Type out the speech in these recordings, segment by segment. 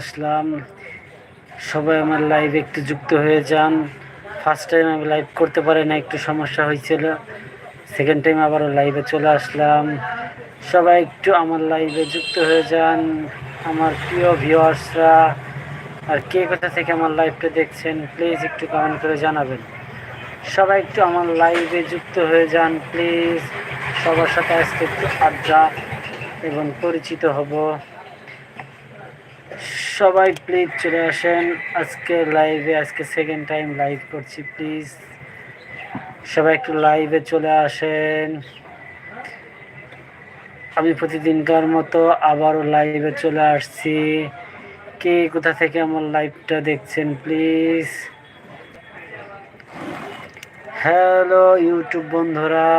আসলাম। সবাই আমার লাইভে একটু যুক্ত হয়ে যান। ফার্স্ট টাইম আমি লাইভ করতে পারি না একটু সমস্যা হয়েছিল। সেকেন্ড টাইম আবারও লাইভে চলে আসলাম। সবাই একটু আমার লাইভে যুক্ত হয়ে যান। আমার প্রিয় ভিউয়ার্সরা আর কে কোথা থেকে আমার লাইভটা দেখছেন প্লিজ একটু কমেন্ট করে জানাবেন। সবাই একটু আমার লাইভে যুক্ত হয়ে যান প্লিজ সবার সাথে আজকে একটু আড্ডা এবং পরিচিত হব। সবাই প্লিজ চলে আসেন। আজকে লাইভে আজকে সেকেন্ড টাইম লাইভ করছি প্লিজ সবাই একটু লাইভে চলে আসেন। আমি প্রতিদিনকার মতো আবারও লাইভে চলে আসছি। কে কোথা থেকে আমার লাইভটা দেখছেন প্লিজ হ্যালো ইউটিউব বন্ধুরা।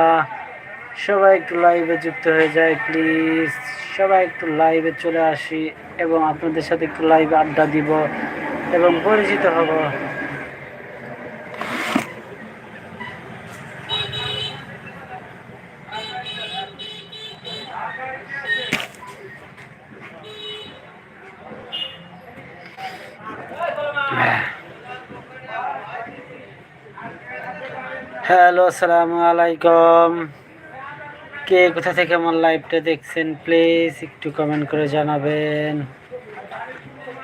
সবাই একটু লাইভে যুক্ত হয়ে যায় প্লিজ সবাই একটু লাইভে চলে আসি এবং আপনাদের সাথে একটু লাইভে আড্ডা দিব এবং পরিচিত হব। হ্যালো, আসসালামু আলাইকুম। কে কোথা থেকে আমার লাইভটা দেখছেন প্লিজ একটু কমেন্ট করে জানাবেন।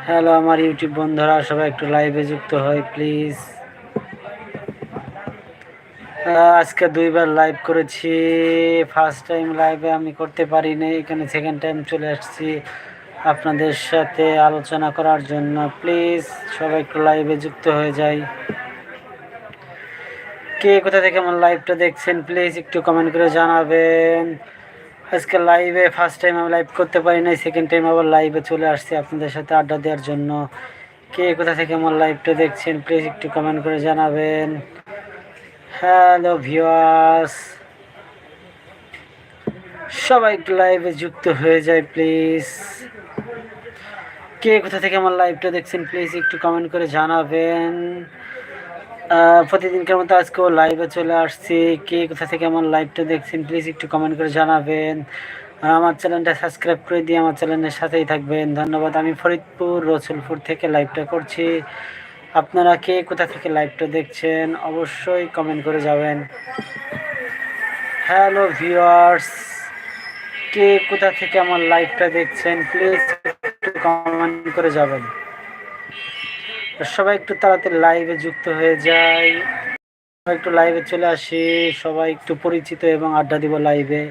হ্যালো আমার ইউটিউব বন্ধুরা, সবাই একটু লাইভে যুক্ত হয় প্লিজ আজকে দুইবার লাইভ করেছি। ফার্স্ট টাইম লাইভে আমি করতে পারিনি, এখানে সেকেন্ড টাইম চলে আসছি আপনাদের সাথে আলোচনা করার জন্য। প্লিজ সবাই একটু লাইভে যুক্ত হয়ে যায় কে কোথা থেকে আমার লাইভটা দেখছেন প্লিজ একটু কমেন্ট করে জানাবেন। আজকে লাইভে ফার্স্ট টাইম আমি লাইভ করতে পারি নাই সেকেন্ড টাইম আবার লাইভে চলে আসছি আপনাদের সাথে আড্ডা দেওয়ার জন্য। কে কোথা থেকে আমার লাইভটা দেখছেন প্লিজ একটু কমেন্ট করে জানাবেন। হ্যালো ভিওয়ার্স সবাই একটু লাইভে যুক্ত হয়ে যায় প্লিজ কে কোথা থেকে আমার লাইভটা দেখছেন প্লিজ একটু কমেন্ট করে জানাবেন। প্রতিদিনকার মতো আজকেও লাইভে চলে আসছি। কে কোথা থেকে আমার লাইভটা দেখছেন প্লিজ একটু কমেন্ট করে জানাবেন। আর আমার চ্যানেলটা সাবস্ক্রাইব করে দিয়ে আমার চ্যানেলের সাথেই থাকবেন। ধন্যবাদ, আমি ফরিদপুর, রসুলপুর থেকে লাইভটা করছি। আপনারা কে কোথা থেকে লাইভটা দেখছেন, অবশ্যই কমেন্ট করে যাবেন। হ্যালো ভিউয়ার্স কে কোথা থেকে আমার লাইভটা দেখছেন প্লিজ একটু কমেন্ট করে যাবেন। সবাই একটু তাড়াতাড়ি লাইভে যুক্ত হয়ে যায় একটু লাইভে চলে আসি। সবাই একটু পরিচিত এবং আড্ডা দিব লাইভে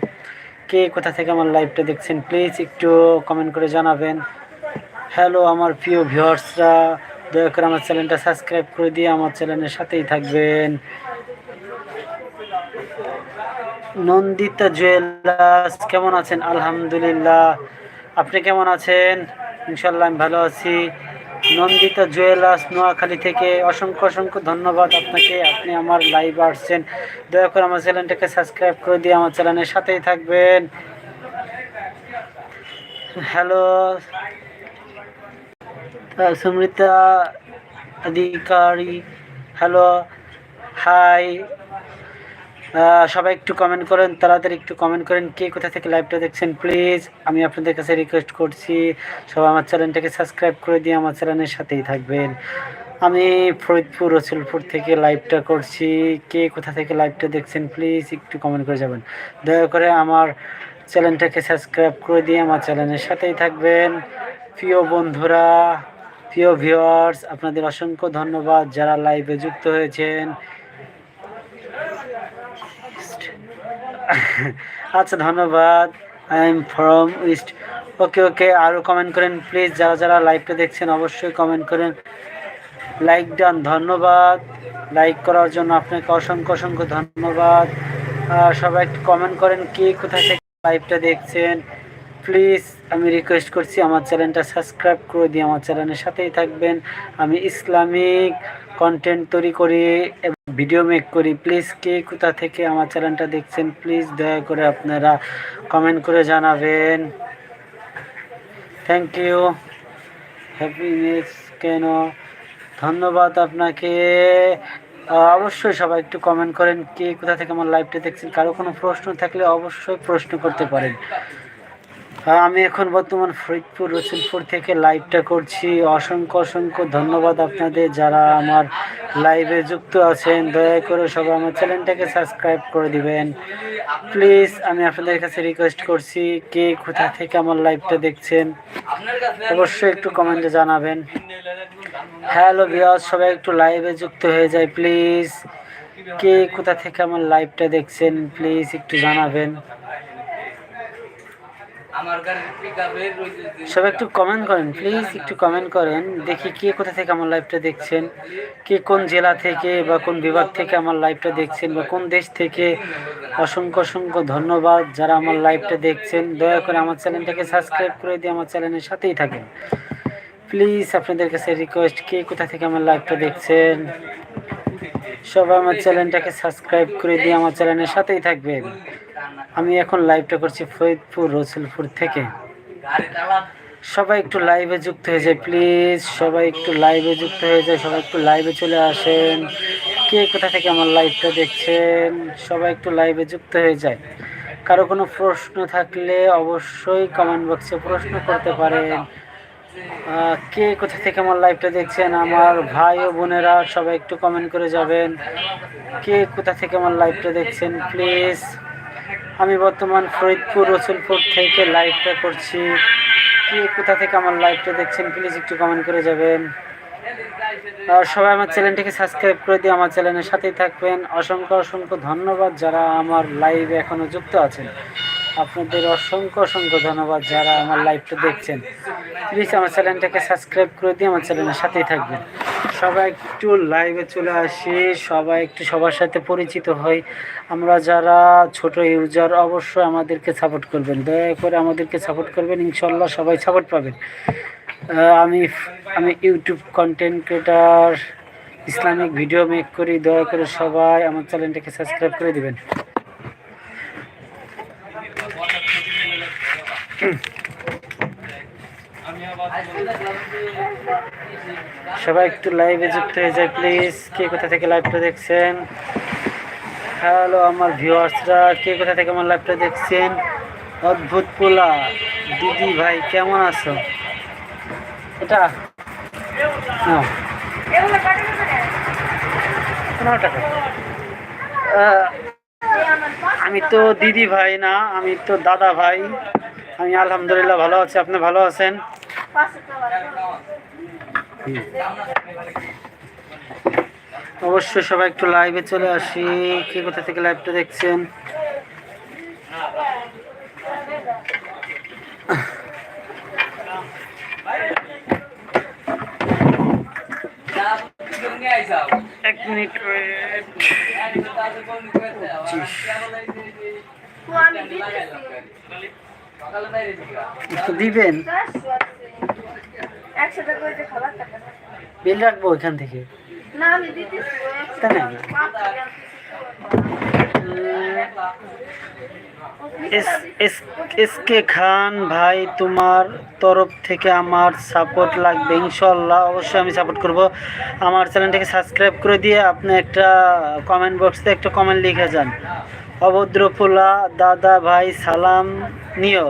কে কোথা থেকে আমার লাইভটা দেখছেন প্লিজ একটু কমেন্ট করে জানাবেন। হ্যালো আমার প্রিয় ভিউয়ার্সরা দয়া করে আমার চ্যানেলটা সাবস্ক্রাইব করে দিয়ে আমার চ্যানেলের সাথেই থাকবেন। নন্দিতা জুয়েলার্স কেমন আছেন? আলহামদুলিল্লাহ। আপনি কেমন আছেন? ইনশাল্লাহ আমি ভালো আছি। নন্দিতা জুয়েলার্স নোয়াখালী থেকে অসংখ্য অসংখ্য ধন্যবাদ আপনাকে। আপনি আমার লাইভ আসছেন। দয়া করে আমার চ্যানেলটাকে সাবস্ক্রাইব করে দিয়ে আমার চ্যানেলের সাথেই থাকবেন। Hello Sumrita Adhikari. Hello hi সবাই একটু কমেন্ট করেন, তাড়াতাড়ি একটু কমেন্ট করেন, কে কোথা থেকে লাইভটা দেখছেন প্লিজ আমি আপনাদের কাছে রিকোয়েস্ট করছি, সবাই আমার চ্যানেলটাকে সাবস্ক্রাইব করে দিয়ে আমার চ্যানেলের সাথেই থাকবেন। আমি ফরিদপুর, রসুলপুর থেকে লাইভটা করছি, কে কোথা থেকে লাইভটা দেখছেন প্লিজ একটু কমেন্ট করে যাবেন। দয়া করে আমার চ্যানেলটাকে সাবস্ক্রাইব করে দিয়ে আমার চ্যানেলের সাথেই থাকবেন। প্রিয় বন্ধুরা, প্রিয় ভিউয়ার্স আপনাদের অসংখ্য ধন্যবাদ যারা লাইভে যুক্ত হয়েছেন। আচ্ছা ধন্যবাদ। I am from east okay okay আরও কমেন্ট করেন প্লিজ যারা যারা লাইভটা দেখছেন, অবশ্যই কমেন্ট করেন। লাইক ডান ধন্যবাদ। লাইক করার জন্য আপনাকে অসংখ্য অসংখ্য ধন্যবাদ। সবাই একটু কমেন্ট করেন, কে কোথা থেকে লাইভটা দেখছেন? প্লিজ আমি রিকোয়েস্ট করছি, আমার চ্যানেলটা সাবস্ক্রাইব করে দিয়ে আমার চ্যানেলের সাথেই থাকবেন। আমি ইসলামিক কন্টেন্ট তৈরি করি ভিডিও মেক করি। প্লিজ কে কোথা থেকে আমার চ্যানেলটা দেখছেন প্লিজ দয়া করে আপনারা কমেন্ট করে জানাবেন। থ্যাংক ইউ হ্যাপিনেস কেন? ধন্যবাদ আপনাকে। অবশ্যই সবাই একটু কমেন্ট করেন, কে কোথা থেকে আমার লাইভটা দেখছেন? কারও কোনো প্রশ্ন থাকলে অবশ্যই প্রশ্ন করতে পারেন। আমি এখন বর্তমান ফরিদপুর, রসুলপুর থেকে লাইভটা করছি। অসংখ্য অসংখ্য ধন্যবাদ আপনাদের যারা আমার লাইভে যুক্ত আছেন। দয়া করে সবাই আমার চ্যানেলটাকে সাবস্ক্রাইব করে দিবেন। প্লিজ আমি আপনাদের কাছে রিকোয়েস্ট করছি, কে কোথা থেকে আমার লাইভটা দেখছেন, অবশ্যই একটু কমেন্টে জানাবেন। হ্যালো বিয়াস সবাই একটু লাইভে যুক্ত হয়ে যায় প্লিজ কে কোথা থেকে আমার লাইভটা দেখছেন প্লিজ একটু জানাবেন। সবাই একটু কমেন্ট করেন প্লিজ একটু কমেন্ট করেন। দেখি কে কোথা থেকে আমার লাইভটা দেখছেন, কে কোন জেলা থেকে বা কোন বিভাগ থেকে আমার লাইভটা দেখছেন বা কোন দেশ থেকে। অসংখ্য অসংখ্য ধন্যবাদ যারা আমার লাইভটা দেখছেন। দয়া করে আমার চ্যানেলটাকে সাবস্ক্রাইব করে দিয়ে আমার চ্যানেলের সাথেই থাকেন। প্লিজ আপনাদের কাছে রিকোয়েস্ট কে কোথা থেকে আমার লাইভটা দেখছেন। সবাই আমার চ্যানেলটাকে সাবস্ক্রাইব করে দিয়ে আমার চ্যানেলের সাথেই থাকবেন। আমি এখন লাইভটা করছি ফরিদপুর, রসুলপুর থেকে। সবাই একটু লাইভে যুক্ত হয়ে যায় প্লিজ সবাই একটু লাইভে যুক্ত হয়ে যায়, সবাই একটু লাইভে চলে আসেন। কে কোথা থেকে আমার লাইভটা দেখছেন? সবাই একটু লাইভে যুক্ত হয়ে যায়। কারও কোনো প্রশ্ন থাকলে অবশ্যই কমেন্ট বক্সে প্রশ্ন করতে পারেন। কে কোথা থেকে আমার লাইভটা দেখছেন? আমার ভাই ও বোনেরা সবাই একটু কমেন্ট করে যাবেন। কে কোথা থেকে আমার লাইভটা দেখছেন? প্লিজ আমি বর্তমান ফরিদপুর, রসুলপুর থেকে লাইভটা করছি। কে, কোথা থেকে আমার লাইভটা দেখছেন প্লিজ একটু কমেন্ট করে যাবেন। সবাই আমার চ্যানেলটিকে সাবস্ক্রাইব করে দিয়ে আমার চ্যানেলের সাথেই থাকবেন। অসংখ্য অসংখ্য ধন্যবাদ যারা আমার লাইভে এখনও যুক্ত আছেন। আপনাদের অসংখ্য অসংখ্য ধন্যবাদ যারা আমার লাইভটা দেখছেন। প্লিজ আমার চ্যানেলটাকে সাবস্ক্রাইব করে দিয়ে আমার চ্যানেলের সাথেই থাকবেন। সবাই একটু লাইভে চলে আসি, সবাই একটু সবার সাথে পরিচিত হই। আমরা যারা ছোট ইউজার অবশ্যই আমাদেরকে সাপোর্ট করবেন। দয়া করে আমাদেরকে সাপোর্ট করবেন, ইনশাল্লাহ সবাই সাপোর্ট পাবেন। আমি আমি YouTube content creator Islamic video make করি। দয়া করে সবাই আমার চ্যানেলটাকে সাবস্ক্রাইব করে দিবেন। সবাই একটু লাইভে যুক্ত হয়ে যায় প্লিজ কে কোথা থেকে লাইভটা দেখছেন? হ্যালো আমার ভিউয়ার্সরা কে কোথা থেকে আমার লাইভটা দেখছেন? অদ্ভুত পোলা। দিদি ভাই, কেমন আছো? এটা? আমি তো দিদি ভাই না, আমি তো দাদা ভাই। আমি আলহামদুলিল্লাহ ভালো আছি। আপনি ভালো আছেন? অবশ্যই সবাই একটু লাইভে চলে আসি। কে কোথা থেকে লাইভটা দেখছেন? এক মিনিট দিবেন? 100 টাকা বিল রাখব ওখান থেকে? না আমি এসকে খান ভাই তোমার তরফ থেকে আমার সাপোর্ট লাগবে ইনশাল্লাহ অবশ্যই আমি সাপোর্ট করব। আমার চ্যানেলটাকে সাবস্ক্রাইব করে দিয়ে আপনি একটা কমেন্ট বক্সে একটা কমেন্ট লিখে যান। অভদ্রপুলা দাদা ভাই সালাম নিও।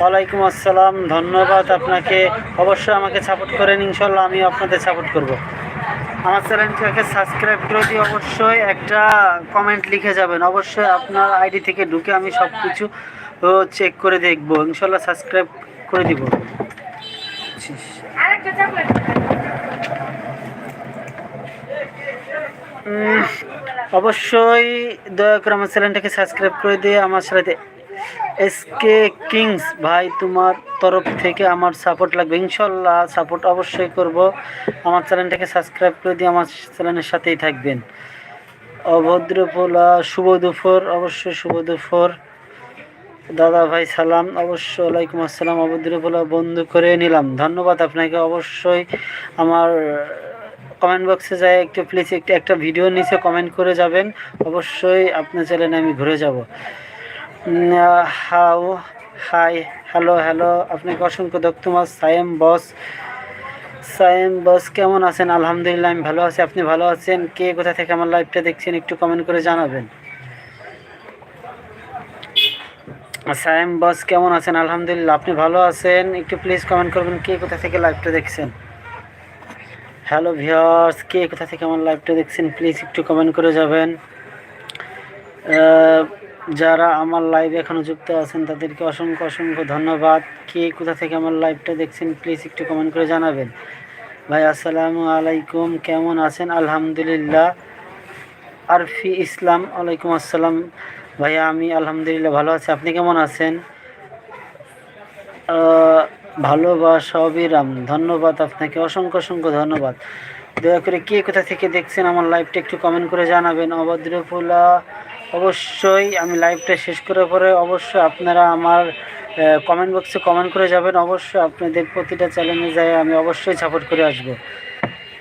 ওয়ালাইকুম আসসালাম ধন্যবাদ আপনাকে। অবশ্যই আমাকে সাপোর্ট করেন ইনশাল্লাহ আমি আপনাদের সাপোর্ট করব। আমার চ্যানেলটাকে সাবস্ক্রাইব করে দিয়ে অবশ্যই একটা কমেন্ট লিখে যাবেন। অবশ্যই আপনার আইডি থেকে ঢুকে আমি সব কিছু চেক করে দেখব। ইনশাল্লাহ সাবস্ক্রাইব করে দিব। অবশ্যই দয়া করে আমার চ্যানেলটাকে সাবস্ক্রাইব করে দিয়ে আমার সাথে এস কে কিংস ভাই, তোমার তরফ থেকে আমার সাপোর্ট লাগবে। ইনশাল্লাহ সাপোর্ট অবশ্যই করব। আমার চ্যানেলটাকে সাবস্ক্রাইব করে দিয়ে আমার চ্যানেলের সাথেই থাকবেন। অভদ্রপোলা শুভ দুপুর, অবশ্যই শুভ দুপুর। দাদা ভাই, সালাম। অবশ্যই ওয়ালাইকুম আসসালাম। অভদ্রপোলা বন্ধু করে নিলাম। ধন্যবাদ আপনাকে। অবশ্যই আমার কমেন্ট বক্সে যায় একটু প্লিজ একটা ভিডিও নিচে কমেন্ট করে যাবেন। অবশ্যই আপনার চ্যানেলে আমি ঘুরে যাব। হাউ হাই, হ্যালো হ্যালো, আপনাকে অসংখ্য দক্তমাস সায়েম বস। সায়েম বস, কেমন আছেন? আলহামদুলিল্লাহ, আমি ভালো আছি। আপনি ভালো আছেন? কে কোথা থেকে আমার লাইভটা দেখছেন, একটু কমেন্ট করে জানাবেন। সায়েম বস, কেমন আছেন? আলহামদুলিল্লাহ, আপনি ভালো আছেন? একটু প্লিজ কমেন্ট করবেন, কে কোথা থেকে লাইভটা দেখছেন? হ্যালো ভিউয়ার্স, কে কোথা থেকে আমার লাইভটা দেখছেন? প্লিজ একটু কমেন্ট করে যাবেন। যারা আমার লাইভে এখনও যুক্ত আছেন তাদেরকে অসংখ্য অসংখ্য ধন্যবাদ। কে কোথা থেকে আমার লাইভটা দেখছেন প্লিজ একটু কমেন্ট করে জানাবেন। ভাই আসসালামু আলাইকুম কেমন আছেন? আলহামদুলিল্লাহ। আরফি ইসলাম আলাইকুম আসসালাম। ভাইয়া আমি আলহামদুলিল্লাহ ভালো আছি। আপনি কেমন আছেন? আহ, ভালোবাসা অবিরাম ধন্যবাদ আপনাকে। অসংখ্য অসংখ্য ধন্যবাদ। দয়া করে কে কোথা থেকে দেখছেন আমার লাইভটা একটু কমেন্ট করে জানাবেন। অভদ্রপুলা অবশ্যই আমি লাইভটা শেষ করার পরে অবশ্যই আপনারা আমার কমেন্ট বক্সে কমেন্ট করে যাবেন। অবশ্যই আপনাদের প্রতিটা চ্যানেলে যায় আমি অবশ্যই সাপোর্ট করে আসব।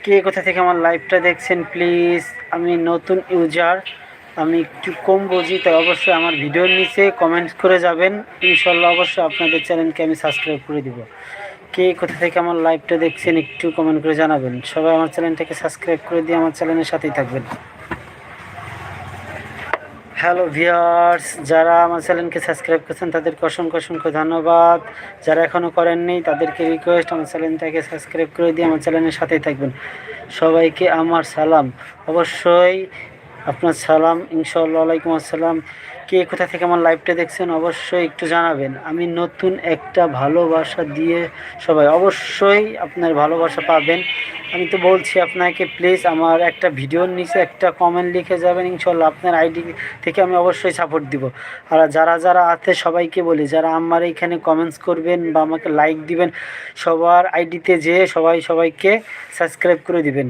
কে কোথা থেকে আমার লাইভটা দেখছেন প্লিজ আমি নতুন ইউজার আমি একটু কম বুঝি, তাই অবশ্যই আমার ভিডিওর নিচে কমেন্ট করে যাবেন। ইনশাল্লাহ অবশ্যই আপনাদের চ্যানেলকে আমি সাবস্ক্রাইব করে দিব। কে কোথা থেকে আমার লাইভটা দেখছেন, একটু কমেন্ট করে জানাবেন। সবাই আমার চ্যানেলটাকে সাবস্ক্রাইব করে দিয়ে আমার চ্যানেলের সাথেই থাকবেন। হ্যালো ভিউয়ার্স যারা আমার চ্যানেলকে সাবস্ক্রাইব করছেন, তাদেরকে অসংখ্য অসংখ্য ধন্যবাদ। যারা এখনও করেননি, তাদেরকে রিকোয়েস্ট আমার চ্যানেলটাকে সাবস্ক্রাইব করে দিয়ে আমার চ্যানেলের সাথেই থাকবেন। সবাইকে আমার সালাম। অবশ্যই আপনার সালাম, ইনশাআল্লাহ আলাইকুম আসসালাম। কে কোথা থেকে আমার লাইভটা দেখছেন, অবশ্যই একটু জানাবেন। আমি নতুন একটা ভালোবাসা দিয়ে সবাই অবশ্যই আপনার ভালোবাসা পাবেন। আমি তো বলছি আপনাকে প্লিজ আমার একটা ভিডিওর নিচে একটা কমেন্ট লিখে যাবেন ইনশাল্লাহ আপনার আইডি থেকে আমি অবশ্যই সাপোর্ট দিব। আর যারা যারা আছে সবাইকে বলি, যারা আমার এইখানে কমেন্টস করবেন বা আমাকে লাইক দিবেন, সবার আইডিতে যেয়ে সবাই সবাইকে সাবস্ক্রাইব করে দিবেন।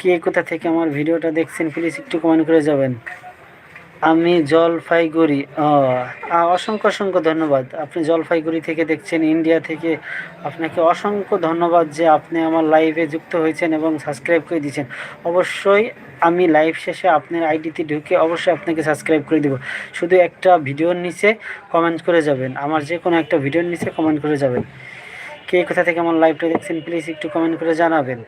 কে কোথা থেকে আমার ভিডিওটা দেখছেন প্লিজ একটু কমেন্ট করে যাবেন। আমি জলপাইগুড়ি অসংখ্য অসংখ্য ধন্যবাদ। আপনি জলপাইগুড়ি থেকে দেখছেন, ইন্ডিয়া থেকে। আপনাকে অসংখ্য ধন্যবাদ যে আপনি আমার লাইভে যুক্ত হয়েছেন এবং সাবস্ক্রাইব করে দিয়েছেন। অবশ্যই আমি লাইভ শেষে আপনার আইডিতে ঢুকে অবশ্যই আপনাকে সাবস্ক্রাইব করে দেব। শুধু একটা ভিডিওর নিচে কমেন্ট করে যাবেন। আমার যে কোনো একটা ভিডিওর নিচে কমেন্ট করে যাবেন। কে কোথা থেকে আমার লাইভটা দেখছেন প্লিজ একটু কমেন্ট করে জানাবেন।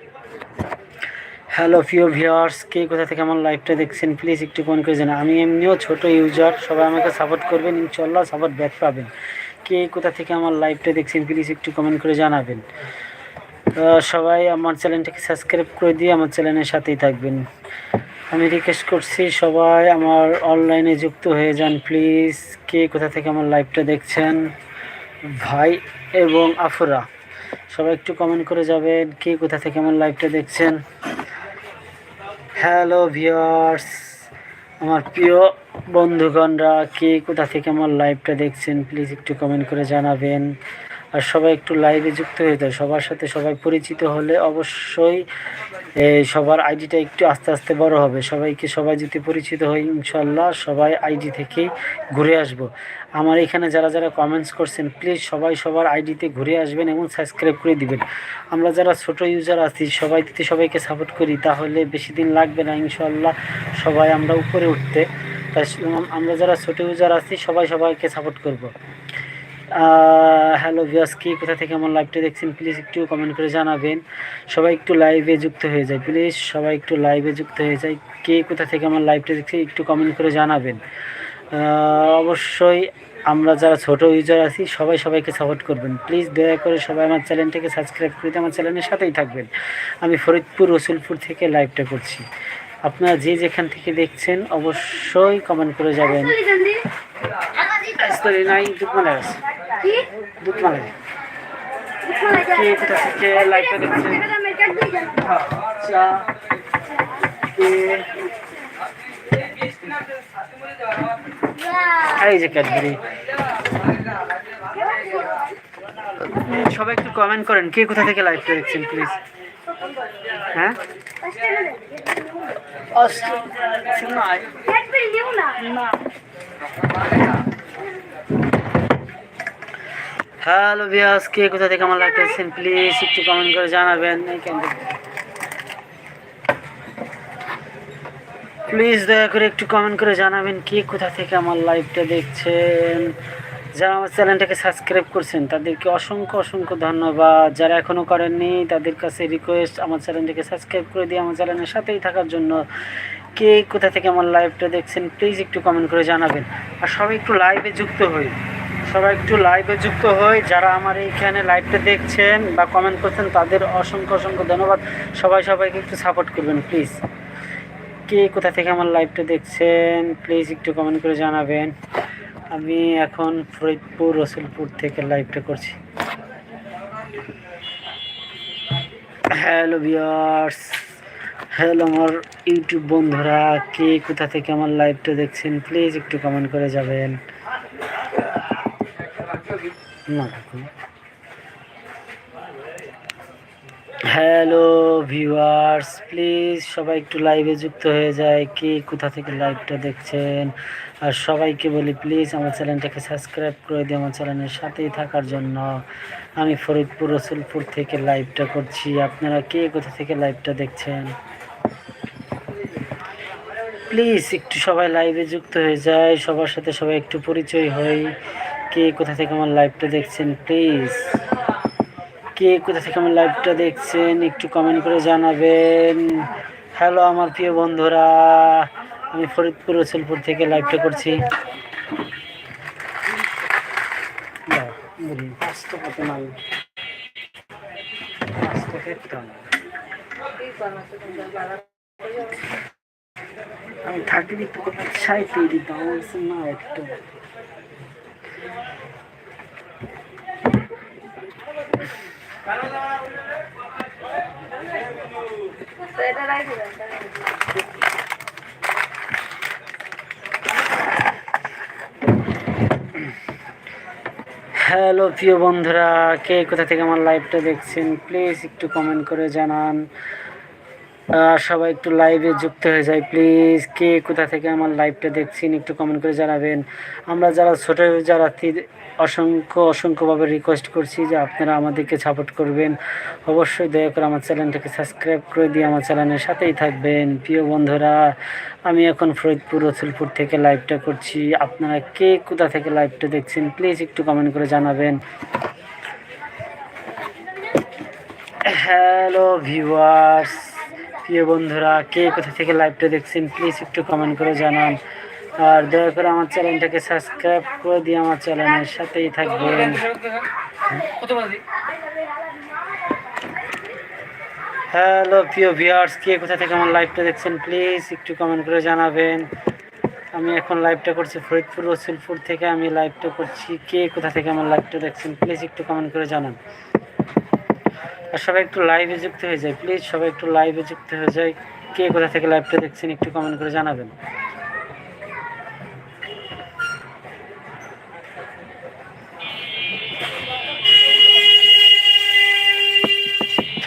হ্যালো প্রিয় ভিউয়ার্স, কে কোথা থেকে আমার লাইভটা দেখছেন প্লিজ একটু কমেন্ট করে জানান। আমি এমনিও ছোট ইউজার সবাই আমাকে সাপোর্ট করবেন ইনশাল্লাহ সাপোর্ট ব্যাক পাবেন। কে কোথা থেকে আমার লাইভটা দেখছেন প্লিজ একটু কমেন্ট করে জানাবেন। সবাই আমার চ্যানেলটাকে সাবস্ক্রাইব করে দিয়ে আমার চ্যানেলের সাথেই থাকবেন। আমি রিকোয়েস্ট করছি সবাই আমার অনলাইনে যুক্ত হয়ে যান প্লিজ কে কোথা থেকে আমার লাইভটা দেখছেন? ভাই এবং আফুরা। সবাই একটু কমেন্ট করে যাবেন, কে কোথা থেকে আমার লাইভটা দেখছেন? হ্যালো ভিওর্স আমার প্রিয় বন্ধুগণরা, কে কোথা থেকে আমার লাইভটা দেখছেন প্লিজ একটু কমেন্ট করে জানাবেন। আর সবাই একটু লাইভে যুক্ত হয়ে যায় সবার সাথে সবাই পরিচিত হলে অবশ্যই সবার আইডিটা একটু আস্তে আস্তে বড় হবে। সবাইকে, সবাই যদি পরিচিত হয় ইনশাল্লাহ সবাই আইডি থেকেই ঘুরে আসব। আমার এখানে যারা যারা কমেন্টস করছেন প্লিজ সবাই সবার আইডিতে ঘুরে আসবেন এবং সাবস্ক্রাইব করে দিবেন। আমরা যারা ছোট ইউজার আছি, সবাই যদি সবাইকে সাপোর্ট করি, তাহলে বেশি দিন লাগবে না, ইনশাল্লাহ সবাই আমরা উপরে উঠতে। তাই আমরা যারা ছোট ইউজার আছি, সবাই সবাইকে সাপোর্ট করব। হ্যালো ভিয়াস কি কোথা থেকে আমার লাইভটা দেখছেন প্লিজ একটু কমেন্ট করে জানাবেন। সবাই একটু লাইভে যুক্ত হয়ে যায় প্লিজ সবাই একটু লাইভে যুক্ত হয়ে যায়। কে কোথা থেকে আমার লাইভটা দেখছে, একটু কমেন্ট করে জানাবেন। অবশ্যই আমরা যারা ছোট ইউজার আছি, সবাই সবাইকে সাপোর্ট করবেন। প্লিজ দয়া করে সবাই আমার চ্যানেলটাকে সাবস্ক্রাইব করে আমার চ্যানেলের সাথেই থাকবেন। আমি ফরিদপুর, রসুলপুর থেকে লাইভটা করছি। আপনারা যে যেখান থেকে দেখছেন অবশ্যই কমেন্ট করে যাবেন। নাই আছে। কি? কে কোথা থেকে লাইভটা দেখছেন? আচ্ছা কে? এই যে ক্যাডবেরি সবাই একটু কমেন্ট করেন কে কোথা থেকে লাইভটা দেখছেন প্লিজ হ্যাঁ? হ্যালো বিয়াস কে কোথা থেকে আমার দেখছেন প্লিজ একটু কমেন্ট করে জানাবেন। প্লিজ দয়া করে একটু কমেন্ট করে জানাবেন, কে কোথা থেকে আমার লাইভটা দেখছেন? যারা আমার চ্যানেলটাকে সাবস্ক্রাইব করছেন, তাদেরকে অসংখ্য অসংখ্য ধন্যবাদ। যারা এখনও করেননি, তাদের কাছে রিকোয়েস্ট আমার চ্যানেলটাকে সাবস্ক্রাইব করে দিয়ে আমার চ্যানেলের সাথেই থাকার জন্য কে কোথা থেকে আমার লাইভটা দেখছেন প্লিজ একটু কমেন্ট করে জানাবেন। আর সবাই একটু লাইভে যুক্ত হই। সবাই একটু লাইভে যুক্ত হই। যারা আমার এইখানে লাইভটা দেখছেন বা কমেন্ট করছেন, তাদের অসংখ্য অসংখ্য ধন্যবাদ। সবাই সবাইকে একটু সাপোর্ট করবেন প্লিজ কে কোথা থেকে আমার লাইভটা দেখছেন প্লিজ একটু কমেন্ট করে জানাবেন। আমি এখন ফরিদপুর, রসুলপুর থেকে লাইভটা করছি। হ্যালো ভিউয়ার্স হ্যালো আমার ইউটিউব বন্ধুরা, কে কোথা থেকে আমার লাইভটা দেখছেন প্লিজ একটু কমেন্ট করে যাবেন। হ্যালো ভিউয়ার্স প্লিজ সবাই একটু লাইভে যুক্ত হয়ে যায়, কে কোথা থেকে লাইভটা দেখছেন। আর সবাইকে বলি প্লিজ আমার চ্যানেলটাকে সাবস্ক্রাইব করে দিই আমার চ্যানেলের সাথেই থাকার জন্য। আমি ফরিদপুর, রসুলপুর থেকে লাইভটা করছি। আপনারা কে কোথা থেকে লাইভটা দেখছেন? প্লিজ একটু সবাই লাইভে যুক্ত হয়ে যায়। সবার সাথে সবাই একটু পরিচয় হই। কে কোথা থেকে আমার লাইভটা দেখছেন প্লিজ কে কোথা থেকে আমার লাইভটা দেখছেন, একটু কমেন্ট করে জানাবেন। হ্যালো আমার প্রিয় বন্ধুরা। আমি ফরিদপুর রসুলপুর থেকে লাইভটা করছি। আমি আমার না একটু দেন, এটা রাখি দেন। হ্যালো প্রিয় বন্ধুরা কে কোথা থেকে আমার লাইভটা দেখছেন প্লিজ একটু কমেন্ট করে জানান। সবাই একটু লাইভে যুক্ত হয়ে যায় প্লিজ কে কোথা থেকে আমার লাইভটা দেখছেন, একটু কমেন্ট করে জানাবেন। আমরা যারা ছোট যারা অসংখ্য, অসংখ্যভাবে রিকোয়েস্ট করছি যে আপনারা আমাদেরকে সাপোর্ট করবেন। অবশ্যই দয়া করে আমার চ্যানেলটাকে সাবস্ক্রাইব করে দিয়ে আমার চ্যানেলের সাথেই থাকবেন। প্রিয় বন্ধুরা, আমি এখন ফরিদপুর, রসুলপুর থেকে লাইভটা করছি। আপনারা কে কোথা থেকে লাইভটা দেখছেন প্লিজ একটু কমেন্ট করে জানাবেন। হ্যালো ভিউয়ার্স প্রিয় বন্ধুরা, কে কোথা থেকে লাইভটা দেখছেন প্লিজ একটু কমেন্ট করে জানান। আর দয়া করে আমার চ্যানেলটাকে সাবস্ক্রাইব করে দিয়ে আমার চ্যানেলের সাথেই থাকবেন। হ্যালো প্রিয় ভিউয়ার্স কে কোথা থেকে আমার লাইভটা দেখছেন প্লিজ একটু কমেন্ট করে জানাবেন। আমি এখন লাইভটা করছি ফরিদপুর, রসুলপুর থেকে আমি লাইভটা করছি। কে কোথা থেকে আমার লাইভটা দেখছেন প্লিজ একটু কমেন্ট করে জানান। আর সবাই একটু লাইভে যুক্ত হয়ে যায় প্লিজ সবাই একটু লাইভে যুক্ত হয়ে যায়। কে কোথা থেকে লাইভটা দেখছেন একটু কমেন্ট করে জানাবেন।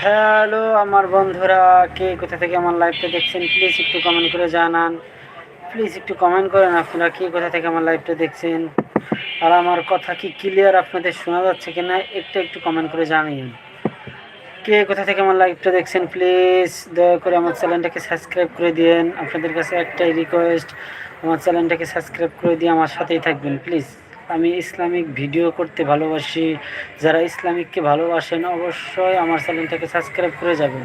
হ্যালো আমার বন্ধুরা, কে কোথা থেকে আমার লাইভটা দেখছেন প্লিজ একটু কমেন্ট করে জানান। প্লিজ একটু কমেন্ট করেন আপনারা, কে কোথা থেকে আমার লাইভটা দেখছেন। আর আমার কথা কি ক্লিয়ার আপনাদের শোনা যাচ্ছে কিনা, একটু একটু কমেন্ট করে জানিয়ে কে কোথা থেকে আমার লাইভটা দেখছেন প্লিজ দয়া করে আমার চ্যানেলটাকে সাবস্ক্রাইব করে দিন আপনাদের কাছে একটাই রিকোয়েস্ট আমার চ্যানেলটাকে সাবস্ক্রাইব করে দিয়ে আমার সাথেই থাকবেন প্লিজ আমি ইসলামিক ভিডিও করতে ভালোবাসি। যারা ইসলামিককে ভালোবাসেন, অবশ্যই আমার চ্যানেলটাকে সাবস্ক্রাইব করে যাবেন।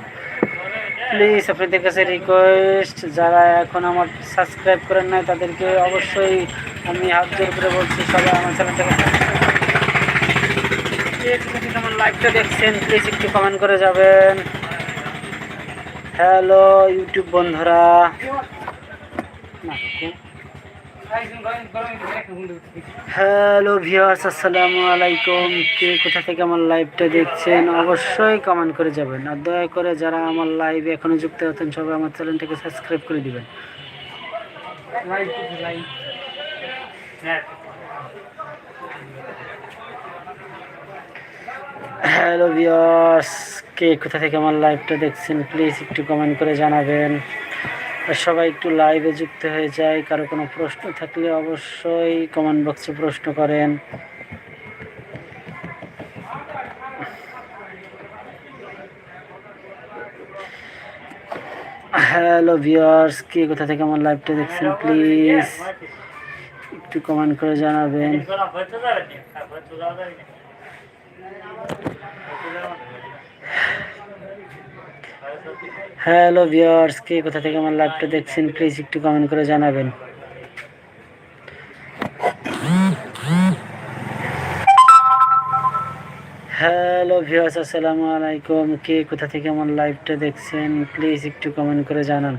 প্লিজ আপনাদের কাছে রিকোয়েস্ট যারা এখন আমার সাবস্ক্রাইব করেন নাই, তাদেরকে অবশ্যই আমি হাত জোর করে বলছি, সবাই আমার চ্যানেলটাকে সাবস্ক্রাইব লাইভটা দেখছেন প্লিজ একটু কমেন্ট করে যাবেন। হ্যালো ইউটিউব বন্ধুরা। হ্যালো ভিউয়ার্স আসসালামু আলাইকুম। কে কোথা থেকে আমার লাইভটা দেখছেন, অবশ্যই কমেন্ট করে যাবেন। আর দয়া করে যারা আমার লাইভে এখনও যুক্ত হচ্ছেন সবাই আমার চ্যানেলটাকে সাবস্ক্রাইব করে দিবেন। হ্যালো ভিউয়ার্স, কে কোথা থেকে আমার লাইভটা দেখছেন প্লিজ একটু কমেন্ট করে জানাবেন। সবাই একটু লাইভে যুক্ত হয়ে যায়, কারও কোনো প্রশ্ন থাকলে অবশ্যই কমেন্ট বক্সে প্রশ্ন করেন। হ্যালো ভিউয়ার্স, কে কোথা থেকে আমার লাইভটা দেখছেন প্লিজ একটু কমেন্ট করে জানাবেন। হ্যালো ভিউয়ার্স কে কোথা থেকে আমার লাইভটা দেখছেন প্লিজ একটু কমেন্ট করে জানাবেন। হ্যালো ভিউয়ার্স আসসালামু আলাইকুম। কে কোথা থেকে আমার লাইভটা দেখছেন প্লিজ একটু কমেন্ট করে জানান।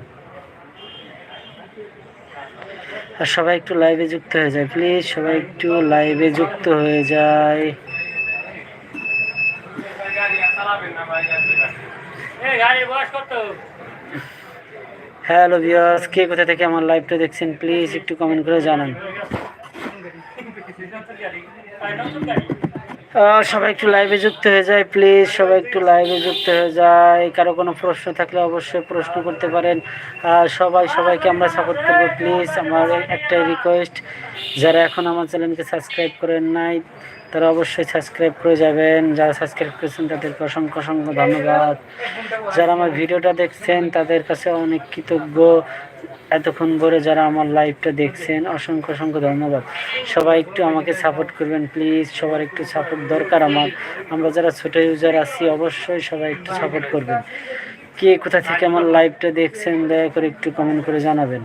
আর সবাই একটু লাইভে যুক্ত হয়ে যায় প্লিজ সবাই একটু লাইভে যুক্ত হয়ে যায়। হ্যালো ভিউয়ার্স কে কোথা থেকে আমার লাইভটা দেখছেন প্লিজ একটু কমেন্ট করে জানান। সবাই একটু লাইভে যুক্ত হয়ে যায় প্লিজ সবাই একটু লাইভে যুক্ত হয়ে যায়। কারও কোনো প্রশ্ন থাকলে অবশ্যই প্রশ্ন করতে পারেন। আর সবাই, সবাইকে আমরা সাপোর্ট করব প্লিজ আমার একটাই রিকোয়েস্ট যারা এখন আমার চ্যানেলকে সাবস্ক্রাইব করেন নাই তারা অবশ্যই সাবস্ক্রাইব করে যাবেন। যারা সাবস্ক্রাইব করেছেন, তাদেরকে অসংখ্য অসংখ্য ধন্যবাদ। যারা আমার ভিডিওটা দেখছেন, তাদের কাছে অনেক কৃতজ্ঞ। এতক্ষণ ধরে যারা আমার লাইভটা দেখছেন, অসংখ্য অসংখ্য ধন্যবাদ। সবাই একটু আমাকে সাপোর্ট করবেন প্লিজ সবার একটু সাপোর্ট দরকার আমার। আমরা যারা ছোটো ইউজার আছি, অবশ্যই সবাই একটু সাপোর্ট করবেন। কে কোথা থেকে আমার লাইভটা দেখছেন, দয়া করে একটু কমেন্ট করে জানাবেন।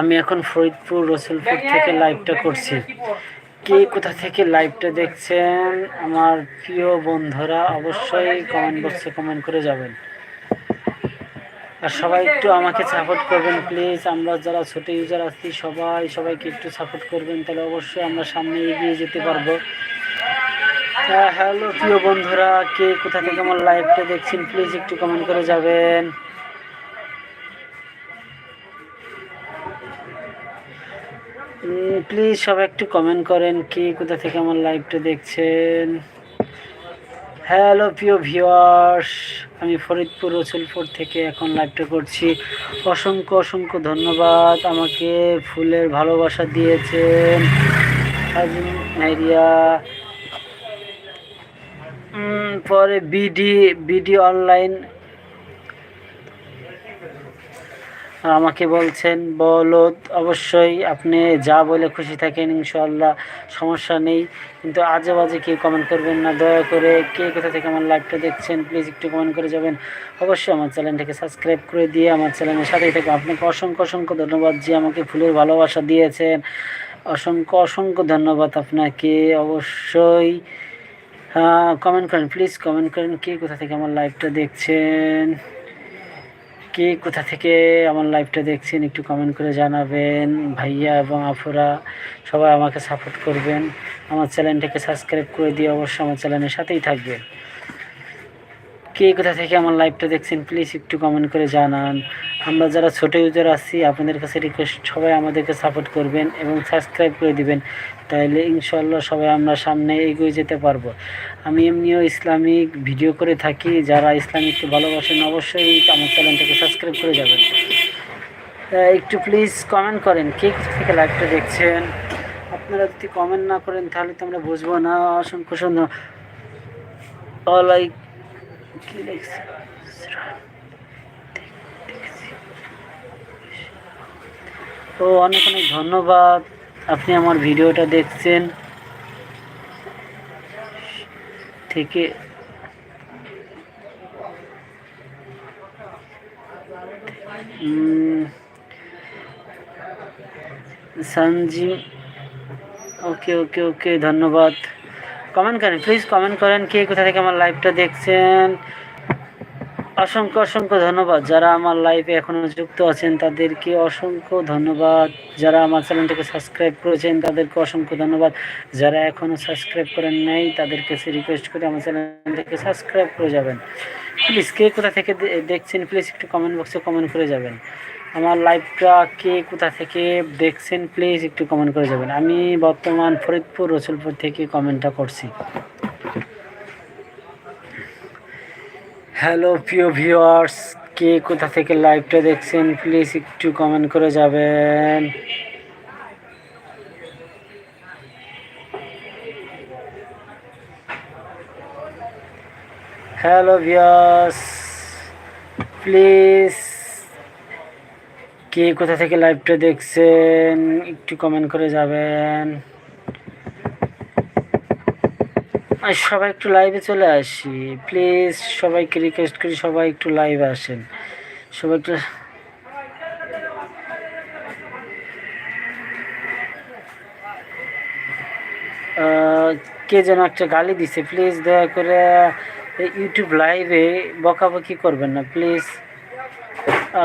আমি এখন ফরিদপুর, রসুলপুর থেকে লাইভটা করছি। কে কোথা থেকে লাইভটা দেখছেন? আমার প্রিয় বন্ধুরা অবশ্যই কমেন্ট বক্সে কমেন্ট করে যাবেন। আর সবাই একটু আমাকে সাপোর্ট করবেন প্লিজ আমরা যারা ছোট ইউজার আছি, সবাই সবাইকে একটু সাপোর্ট করবেন, তাহলে অবশ্যই আমরা সামনে এগিয়ে যেতে পারব। হ্যাঁ হ্যালো প্রিয় বন্ধুরা, কে কোথা থেকে আমার লাইভটা দেখছেন প্লিজ একটু কমেন্ট করে যাবেন। প্লিজ সবাই একটু কমেন্ট করেন কে, কোথা থেকে আমার লাইভটা দেখছেন? হ্যালো প্রিয় ভিউয়ার্স আমি ফরিদপুর রসুলপুর থেকে এখন লাইভটা করছি। অসংখ্য অসংখ্য ধন্যবাদ, আমাকে ফুলের ভালোবাসা দিয়েছেন। এরিয়া পরে বিডি বিডি অনলাইন আমাকে বলছেন বলদ অবশ্যই আপনি যা বলে খুশি থাকেন ইনশাল্লাহ সমস্যা নেই। কিন্তু আজে বাজে কেউ কমেন্ট করবেন না। দয়া করে কে কোথা থেকে আমার লাইভটা দেখছেন প্লিজ একটু কমেন্ট করে যাবেন। অবশ্যই আমার চ্যানেলটাকে সাবস্ক্রাইব করে দিয়ে আমার চ্যানেলের সাথেই থেকে আপনাকে অসংখ্য অসংখ্য ধন্যবাদ। যে আমাকে ফুলের ভালোবাসা দিয়েছেন। অসংখ্য অসংখ্য ধন্যবাদ আপনাকে। অবশ্যই কমেন্ট করেন প্লিজ কমেন্ট করেন কে কোথা থেকে আমার লাইভটা দেখছেন। কে, কোথা থেকে আমার লাইভটা দেখছেন একটু কমেন্ট করে জানাবেন। ভাইয়া এবং আফুরা সবাই আমাকে সাপোর্ট করবেন। আমার চ্যানেলটাকে সাবস্ক্রাইব করে দিয়ে অবশ্যই আমার চ্যানেলের সাথেই থাকবেন। কে কোথা থেকে আমার লাইভটা দেখছেন প্লিজ একটু কমেন্ট করে জানান। আমরা যারা ছোটো ইউজার আছি, আপনাদের কাছে রিকোয়েস্ট সবাই আমাদেরকে সাপোর্ট করবেন এবং সাবস্ক্রাইব করে দিবেন। তাহলে ইনশাল্লাহ সবাই আমরা সামনে এগিয়ে যেতে পারব। আমি এমনিও ইসলামিক ভিডিও করে থাকি। যারা ইসলামিককে ভালোবাসেন অবশ্যই আমার চ্যানেলটাকে সাবস্ক্রাইব করে যাবেন। একটু প্লিজ কমেন্ট করেন, কে থেকে লাইভটা দেখছেন? আপনারা যদি কমেন্ট না করেন, তাহলে তো আমরা বুঝব না। অসংখ্য সুন্দর লাইক কি লিখছে তো অনেক অনেক ধন্যবাদ। আপনি আমার ভিডিওটা দেখছেন। থেকে সঞ্জীব ওকে ওকে ওকে, ধন্যবাদ। কমেন্ট করেন প্লিজ কমেন্ট করেন কে কোথা থেকে আমার লাইভটা দেখছেন। অসংখ্য অসংখ্য ধন্যবাদ। যারা আমার লাইভে এখনও যুক্ত আছেন, তাদেরকে অসংখ্য ধন্যবাদ। যারা আমার চ্যানেলটাকে সাবস্ক্রাইব করেছেন, তাদেরকে অসংখ্য ধন্যবাদ। যারা এখনও সাবস্ক্রাইব করেন নাই, তাদের কাছে রিকোয়েস্ট করে আমার চ্যানেলটাকে সাবস্ক্রাইব করে যাবেন। প্লিজ কে কোথা থেকে দেখছেন প্লিজ একটু কমেন্ট বক্সে কমেন্ট করে যাবেন। আমার লাইভটা কে কোথা থেকে দেখছেন প্লিজ একটু কমেন্ট করে যাবেন। আমি বর্তমান ফরিদপুর, রসুলপুর থেকে কমেন্টটা করছি। হ্যালো প্রিয় ভিউয়ার্স, কে কোথা থেকে লাইভটা দেখছেন প্লিজ একটু কমেন্ট করে যাবেন। হ্যালো ভিউয়ার্স প্লিজ কে কোথা থেকে লাইভটা দেখছেন, একটু কমেন্ট করে যাবেন। আর সবাই একটু লাইভে চলে আসি। প্লিজ সবাইকে রিকোয়েস্ট করি সবাই একটু লাইভে আসেন। সবাই একটু কে যেন একটা গালি দিছে। প্লিজ দয়া করে ইউটিউব লাইভে বকাবকি করবেন না। প্লিজ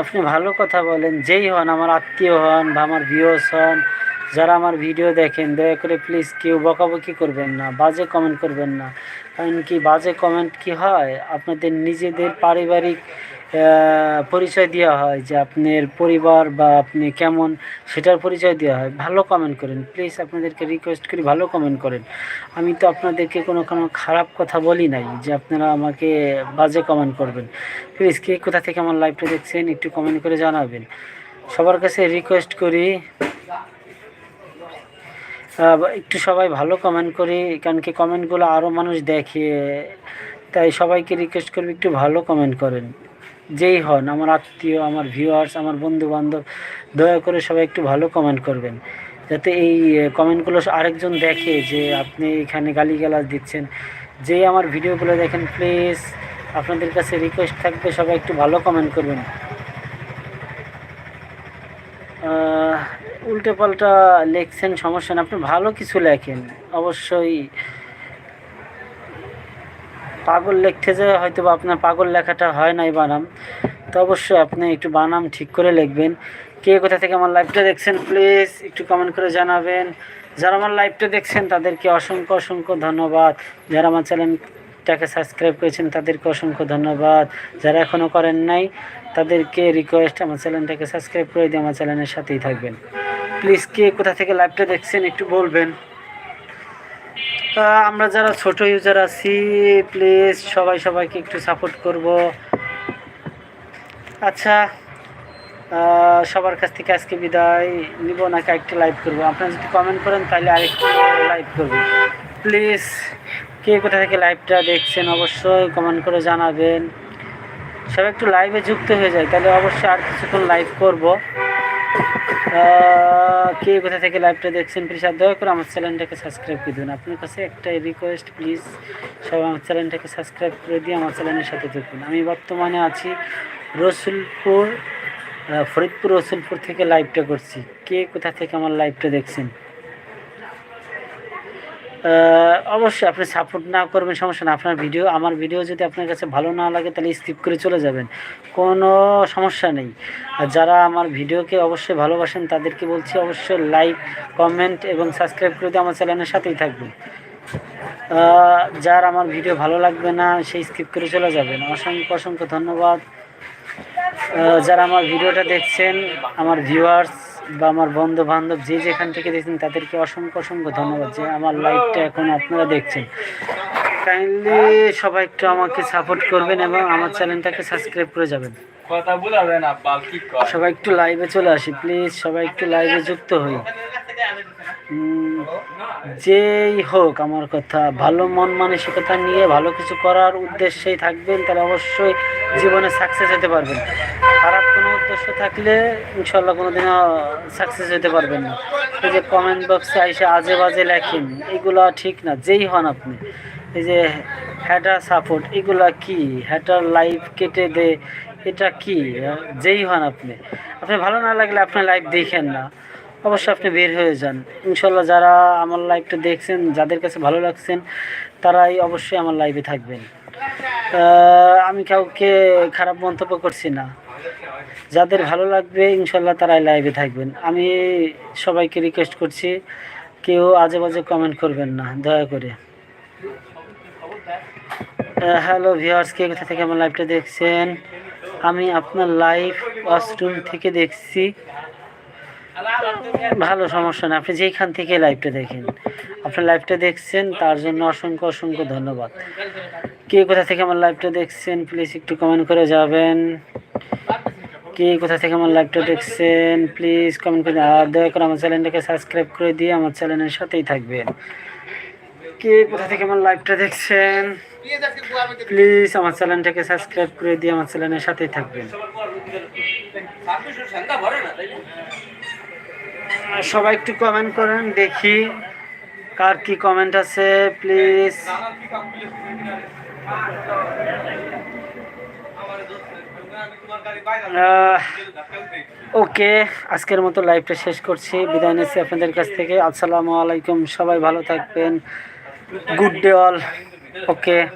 আপনি ভালো কথা বলেন। যেই হন, আমার আত্মীয় হন বা আমার ভিউস হন যারা আমার ভিডিও দেখেন, দয়া করে প্লিজ কেউ বকাবকি করবেন না, বাজে কমেন্ট করবেন না। কারণ কি, বাজে কমেন্ট কি হয়? আপনাদের নিজেদের পারিবারিক পরিচয় দেওয়া হয়, যে আপনার পরিবার বা আপনি কেমন, সেটার পরিচয় দেওয়া হয়। ভালো কমেন্ট করেন প্লিজ আপনাদেরকে রিকোয়েস্ট করি, ভালো কমেন্ট করেন। আমি তো আপনাদেরকে কোনো কোনো খারাপ কথা বলি নাই, যে আপনারা আমাকে বাজে কমেন্ট করবেন। প্লিজ কে কোথা থেকে আমার লাইভটা দেখছেন, একটু কমেন্ট করে জানাবেন। সবার কাছে রিকোয়েস্ট করি একটু সবাই ভালো কমেন্ট করি, কারণ কি কমেন্টগুলো আরও মানুষ দেখে, তাই সবাইকে রিকোয়েস্ট করবি একটু ভালো কমেন্ট করেন। যেই হন, আমার আত্মীয়, আমার ভিউয়ার্স আমার বন্ধু বান্ধব দয়া করে সবাই একটু ভালো কমেন্ট করবেন। যাতে এই কমেন্টগুলো আরেকজন দেখে যে আপনি এখানে গালিগালাজ দিচ্ছেন। যেই আমার ভিডিওগুলো দেখেন প্লিজ আপনাদের কাছে রিকোয়েস্ট থাকবে, সবাই একটু ভালো কমেন্ট করবেন। উল্টে পাল্টা লেখছেন, সমস্যা না আপনি ভালো কিছু লেখেন। অবশ্যই পাগল লিখতে যে হয়তো বা আপনার পাগল লেখাটা হয় নাই বানাম, তো অবশ্যই আপনি একটু বানাম, ঠিক করে লিখবেন। কে কোথা থেকে আমার লাইভটা দেখছেন প্লিজ একটু কমেন্ট করে জানাবেন। যারা আমার লাইভটা দেখছেন, তাদেরকে অসংখ্য অসংখ্য ধন্যবাদ। যারা আমার চ্যানেলটাকে সাবস্ক্রাইব করেছেন তাদেরকে অসংখ্য ধন্যবাদ। যারা এখনও করেন নাই, তাদেরকে রিকোয়েস্ট আমার চ্যানেলটাকে সাবস্ক্রাইব করে দিয়ে আমার চ্যানেলের সাথেই থাকবেন। প্লিজ কে কোথা থেকে লাইভটা দেখছেন একটু বলবেন। আমরা যারা ছোট ইউজার আছি প্লিজ সবাই সবাইকে একটু সাপোর্ট করব। আচ্ছা সবার কাছ থেকে আজকে বিদায় নিব নাকি আরেকটা লাইভ করব? আপনারা যদি কমেন্ট করেন তাহলে আরেকটু লাইভ করব। প্লিজ কে কোথা থেকে লাইভটা দেখছেন অবশ্যই কমেন্ট করে জানাবেন। সবাই একটু লাইভে যুক্ত হয়ে যায়, তাহলে অবশ্যই আর কিছুক্ষণ লাইভ করব। কে কোথা থেকে লাইভটা দেখছেন প্লিজ আর দয়া করে আমার চ্যানেলটাকে সাবস্ক্রাইব করে দেবেন আপনার কাছে একটাই রিকোয়েস্ট প্লিজ সবাই আমার চ্যানেলটাকে সাবস্ক্রাইব করে দিয়ে আমার চ্যানেলের সাথে থাকুন। আমি বর্তমানে আছি রসুলপুর ফরিদপুর, রসুলপুর থেকে লাইভটা করছি। কে কোথা থেকে আমার লাইভটা দেখছেন? অবশ্যই আপনি সাপোর্ট না করবেন, সমস্যা না। আপনার ভিডিও আমার ভিডিও যদি আপনার কাছে ভালো না লাগে, তাহলে স্কিপ করে চলে যাবেন। কোনো সমস্যা নেই। আর যারা আমার ভিডিওকে অবশ্যই ভালোবাসেন, তাদেরকে বলছি অবশ্যই লাইক কমেন্ট এবং সাবস্ক্রাইব করে দিয়ে আমার চ্যানেলের সাথেই থাকবেন। যার আমার ভিডিও ভালো লাগবে না, সেই স্কিপ করে চলে যাবেন। অসংখ্য অসংখ্য ধন্যবাদ। যারা আমার ভিডিওটা দেখছেন, আমার ভিউয়ার্স বা আমার বন্ধু বান্ধব যে যেখান থেকে দেখছেন তাদেরকে অসংখ্য অসংখ্য ধন্যবাদ যে আমার লাইভটা এখন আপনারা দেখছেন। কাইন্ডলি সবাই একটু আমাকে সাপোর্ট করবেন এবং আমার চ্যানেলটাকে সাবস্ক্রাইব করে যাবেন। কথা বুঝাবে না, বাল কি সবাই একটু লাইভে চলে আসি প্লিজ সবাই একটু লাইভে যুক্ত হই। যেই হোক আমার কথা, ভালো মন মানসিকতা নিয়ে ভালো কিছু করার উদ্দেশ্যেই থাকবেন, তাহলে অবশ্যই জীবনে সাকসেস হতে পারবেন। খারাপ কোনো উদ্দেশ্য থাকলে ইনশাল্লাহ কোনো দিনও সাকসেস হতে পারবেন না। এই যে কমেন্ট বক্সে এসে আজে বাজে লেখেন, এগুলো ঠিক না, যেই হন আপনি। এই যে হ্যাটার সাপোর্ট এগুলা কি? হ্যাটার লাইভ কেটে দে এটা কি? যেই হন আপনি। আপনি ভালো না লাগলে আপনি লাইভ দেখেন না। অবশ্যই আপনি বের হয়ে যান। ইনশাল্লাহ যারা আমার লাইভটা দেখছেন, যাদের কাছে ভালো লাগছেন, তারাই অবশ্যই আমার লাইভে থাকবেন। আমি কাউকে খারাপ মন্তব্য করছি না। যাদের ভালো লাগবে ইনশাল্লাহ তারাই লাইভে থাকবেন। আমি সবাইকে রিকোয়েস্ট করছি, কেউ আজে বাজে কমেন্ট করবেন না, দয়া করে। হ্যালো ভিউয়ার্স কে কোথা থেকে আমার লাইভটা দেখছেন? আমি আপনার লাইভ ওয়াশরুম থেকে দেখছি। ভালো সমস্যা না, আপনি যেইখান থেকে লাইভটা দেখেন। আপনি লাইভটা দেখছেন, তার জন্য অসংখ্য অসংখ্য ধন্যবাদ। কে কোথা থেকে আমার লাইভটা দেখছেন প্লিজ একটু কমেন্ট করে যাবেন। কে কোথা থেকে আমার লাইভটা দেখছেন প্লিজ কমেন্ট করে, আর দয়া করে আমার চ্যানেলটাকে সাবস্ক্রাইব করে দিয়ে আমার চ্যানেলের সাথেই থাকবেন। কে, কোথা থেকে আমার লাইভটা দেখছেন? প্লিজ আমার চ্যানেলটাকে সাবস্ক্রাইব করে দিয়ে আমার চ্যানেলের সাথেই থাকবেন। সবাই একটু কমেন্ট করেন, দেখি কার কি কমেন্ট আছে প্লিজ ওকে আজকের মতো লাইভটা শেষ করছি। বিদায় নিচ্ছি আপনাদের কাছ থেকে। আসসালামু আলাইকুম, সবাই ভালো থাকবেন। good day all. Okay.